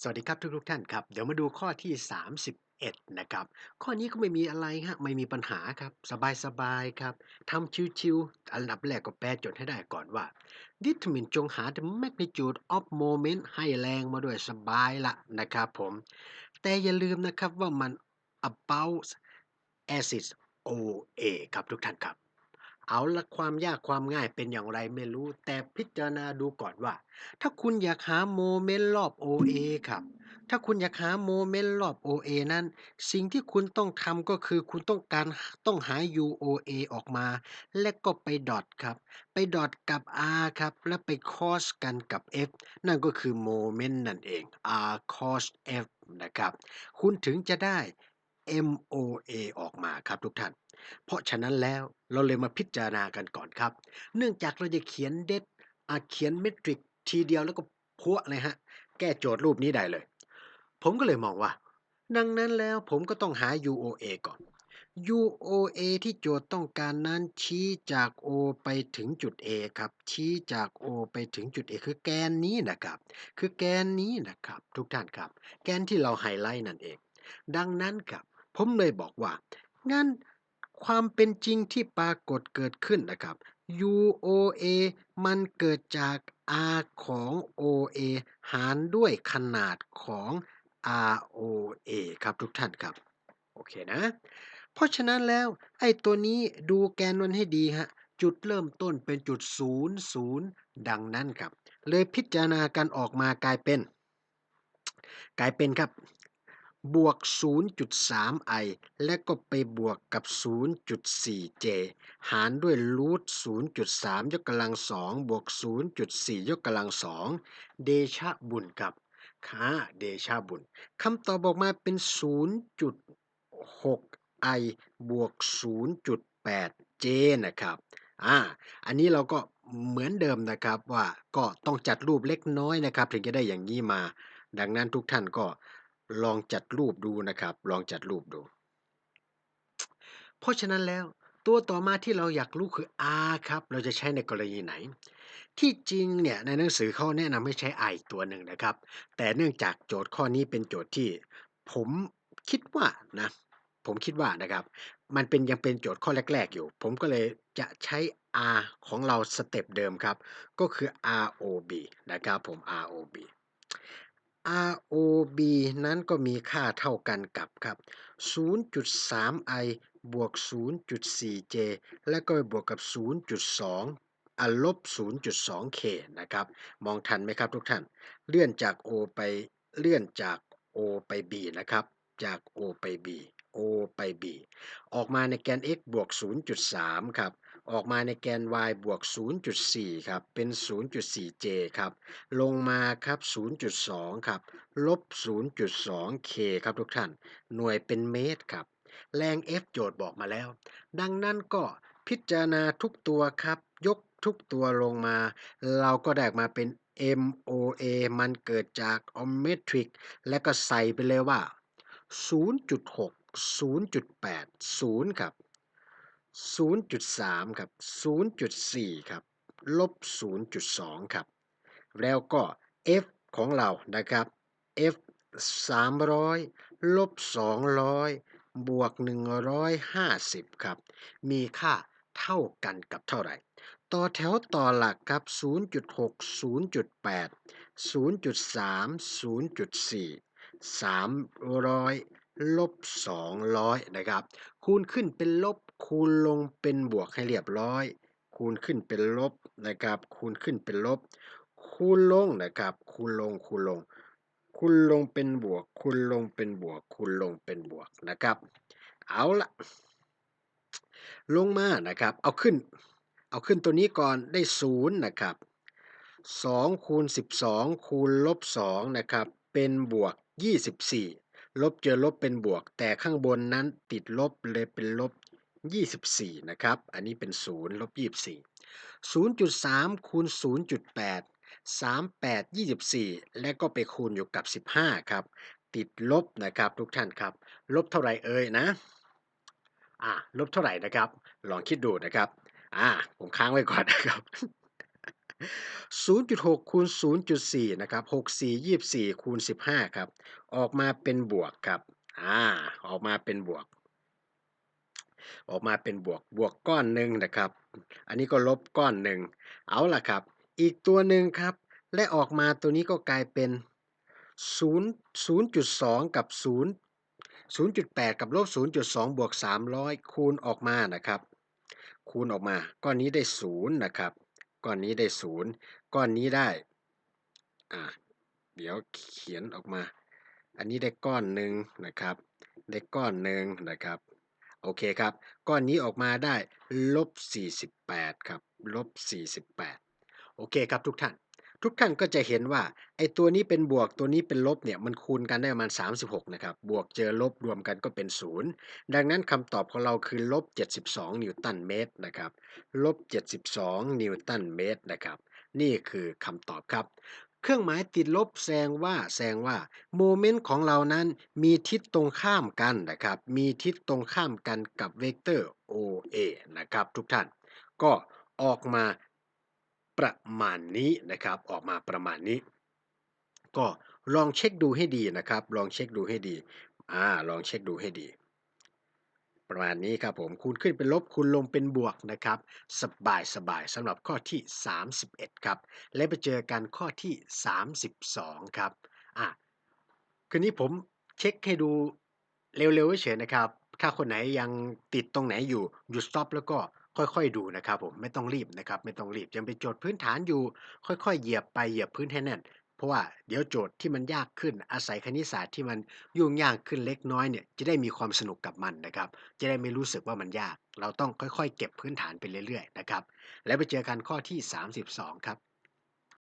สวัสดีครับทุกๆท่านครับ เดี๋ยวมาดูข้อที่ 31 นะครับ ข้อนี้ก็ไม่มีอะไรฮะไม่มีปัญหาครับ สบายๆครับทำชิวๆอันดับแรกก็แปลโจทย์ให้ได้ก่อนว่า determine จงหา the magnitude of moment ให้แรงมาด้วยสบายละนะครับผม แต่อย่าลืมนะครับว่ามัน about acid OA ครับทุกท่านครับ เอาละความยากความง่ายเป็นอย่างไรไม่รู้ แต่พิจารณาดูก่อนว่า ถ้าคุณอยากหาโมเมนต์รอบ OA ครับ ถ้าคุณอยากหาโมเมนต์รอบ OA นั้น สิ่งที่คุณต้องทำก็คือคุณต้องการต้องหา UOA ออกมา และก็ไปดอทครับ ไปดอทกับ R ครับ และไปคอสกันกับ F นั่นก็คือโมเมนต์นั่นเอง R cos F นะครับ คุณถึงจะได้ MOA ออกมาครับทุกท่าน เพราะฉะนั้นแล้วเราเลยมาพิจารณากันก่อนครับ เนื่องจากเราจะเขียนเดทอาเขียนเมตริกทีเดียวแล้วก็พัวเลยฮะ แก้โจทย์รูปนี้ได้เลย ผมก็เลยมองว่า ดังนั้นแล้วผมก็ต้องหา UOA ก่อน UOA ที่โจทย์ต้องการนั้นชี้จาก O ไปถึงจุด A ครับ ชี้จาก O ไปถึงจุด A คือแกนนี้นะครับ คือแกนนี้นะครับ ทุกท่านครับ แกนที่เราไฮไลท์นั่นเอง ดังนั้นครับ ผมเลยบอกว่า งั้นความเป็นจริงที่ปรากฏเกิดขึ้นนะครับ UOA มันเกิดจาก R ของ OA หารด้วยขนาดของ ROA ครับทุกท่านครับ โอเคนะ เพราะฉะนั้นแล้วไอ้ตัวนี้ดูแกนมันให้ดีฮะ จุดเริ่มต้นเป็นจุด0 0ดังนั้นครับ เลยพิจารณากันออกมากลายเป็น กลายเป็นครับ บวก 0.3i และก็ไปบวกกับ 0.4j หารด้วยรูท0.3 ยกกำลัง2บวก 0.4 ยกกำลัง2เดชะบุญครับค่าเดชะบุญคำตอบออกมาเป็น 0.6i บวก 0.8j นะครับอ่าอันนี้เราก็เหมือนเดิมนะครับว่าก็ต้องจัดรูปเล็กน้อยนะครับ ถึงจะได้อย่างนี้มา ดังนั้นทุกท่านก็ ลองจัดรูปดูนะครับ ลองจัดรูปดู เพราะฉะนั้นแล้วตัวต่อมาที่เราอยากรู้คือ R ครับ เราจะใช้ในกรณีไหน ที่จริงเนี่ยในหนังสือเขาแนะนำให้ใช้ I ตัวหนึ่งนะครับ แต่เนื่องจากโจทย์ข้อนี้เป็นโจทย์ที่ ผมคิดว่านะ ผมคิดว่านะครับ มันเป็นยังเป็นโจทย์ข้อแรก ๆ อยู่ ผมก็เลยจะใช้ R ของเราสเต็ปเดิมครับ ก็คือ ROB นะครับผม ROB ROB นั้นก็มีค่าเท่ากันกับครับ 0.3i บวก 0.4j และก็บวกกับ 0.2อะลบ 0.2k นะครับ มองทันไหมครับทุกท่าน เลื่อนจาก O ไป เลื่อนจาก O ไป B นะครับ จาก O ไป B O ไป B ออกมาในแกน x บวก 0.3 ครับ ออกมาในแกน y บวก 0.4 ครับ เป็น 0.4j ครับ ลงมาครับ 0.2 ครับ ลบ 0.2k ครับทุกท่าน หน่วยเป็นเมตรครับ แรง F โจทย์บอกมาแล้ว ดังนั้นก็พิจารณาทุกตัวครับ ยกทุกตัวลงมา เราก็ได้มาเป็น MOA มันเกิดจาก Ohmmetric และก็ใส่ไปเลยว่า 0.6 0.8 0 ครับ 0.3 ครับ 0.4 ครับ ลบ 0.2 ครับ แล้วก็ F ของเรานะครับ F 300 ลบ 200 บวก 150 ครับ มีค่าเท่ากันกับเท่าไหร่ ต่อแถวต่อหลักครับ 0.6 0.8 0.3 0.4 300 ลบ 200 นะครับ คูณขึ้นเป็นลบ คูณลงเป็นบวกให้เรียบร้อย คูณขึ้นเป็นลบนะครับ คูณขึ้นเป็นลบ คูณลงนะครับ คูณลง คูณลง คูณลงเป็นบวก คูณลงเป็นบวก คูณลงเป็นบวกนะครับ เอาละลงมานะครับ เอาขึ้น เอาขึ้นตัวนี้ก่อนได้ศูนย์นะครับ2คูณ12คูณลบ2นะครับ เป็นบวก24ลบเจอลบเป็นบวก แต่ข้างบนนั้นติดลบเลยเป็นลบ 24 นะครับ อันนี้เป็น 0 ลบ 24 0.3 คูณ 0.8 38 24 และก็ไปคูณอยู่กับ 15 ครับ ติดลบนะครับทุกท่านครับ ลบเท่าไหร่เอ่ยนะอ่าลบเท่าไหร่นะครับ ลองคิดดูนะครับอ่าผมค้างไว้ก่อนนะครับ0.6คูณ0.4 นะครับ 6 4 24 คูณ 15 ครับ ออกมาเป็นบวกครับ อ่า ออกมาเป็นบวก ออกมาเป็นบวกบวกก้อนหนึ่งนะครับ อันนี้ก็ลบก้อนหนึ่งเอาล่ะครับ อีกตัวหนึ่งครับ และออกมาตัวนี้ก็กลายเป็น 0 0.2 กับ 0 0.8 กับลบ 0.2 บวก 300 คูณออกมานะครับ คูณออกมา ก้อนนี้ได้ 0 นะครับ ก้อนนี้ได้ 0 ก้อนนี้ได้ อ่า เดี๋ยวเขียนออกมา อันนี้ได้ก้อนหนึ่งนะครับ ได้ก้อนหนึ่งนะครับ โอเคครับ ก้อนนี้ออกมาได้ลบ 48 ครับลบ 48 โอเคครับทุกท่าน ทุกท่านก็จะเห็นว่าไอตัวนี้เป็นบวกตัวนี้เป็นลบเนี่ยมันคูณกันได้ประมาณ 36 นะครับ บวกเจอลบรวมกันก็เป็น 0 ดังนั้นคำตอบของเราคือลบ 72 นิวตันเมตรนะครับลบ 72 นิวตันเมตรนะครับ นี่คือคำตอบครับ เครื่องหมายติดลบแสดงว่าแสดงว่าโมเมนต์ของเรานั้นมีทิศตรงข้ามกันนะครับ มีทิศตรงข้ามกันกับเวกเตอร์ OA นะครับทุกท่าน ก็ออกมาประมาณนี้นะครับ ออกมาประมาณนี้ ก็ลองเช็คดูให้ดีนะครับ ลองเช็คดูให้ดี อ่า ลองเช็คดูให้ดี ประมาณนี้ครับผมคูณขึ้นเป็นลบคูณลงเป็นบวกนะครับ สบายสบายสำหรับข้อที่ 31 ครับ และไปเจอกันข้อที่ 32 ครับอะคืนนี้ผมเช็คให้ดูเร็วๆเฉยนะครับ ถ้าคนไหนยังติดตรงไหนอยู่หยุด stop แล้วก็ค่อยๆดูนะครับผมไม่ต้องรีบนะครับ ไม่ต้องรีบยังเป็นโจทย์พื้นฐานอยู่ ค่อยๆ เหยียบไปเหยียบพื้นให้แน่น ราะว่าเดี๋ยวโจทย์ที่มันยากขึ้นอาศัยคณิตศาสตร์ที่มันยุ่งยากขึ้นเล็กน้อยเนี่ยจะได้มีความสนุกกับมันนะครับ จะได้ไม่รู้สึกว่ามันยาก เราต้องค่อยๆ เก็บพื้นฐานไปเรื่อยๆนะครับแล้วไปเจอกันข้อที่ 32 ครับ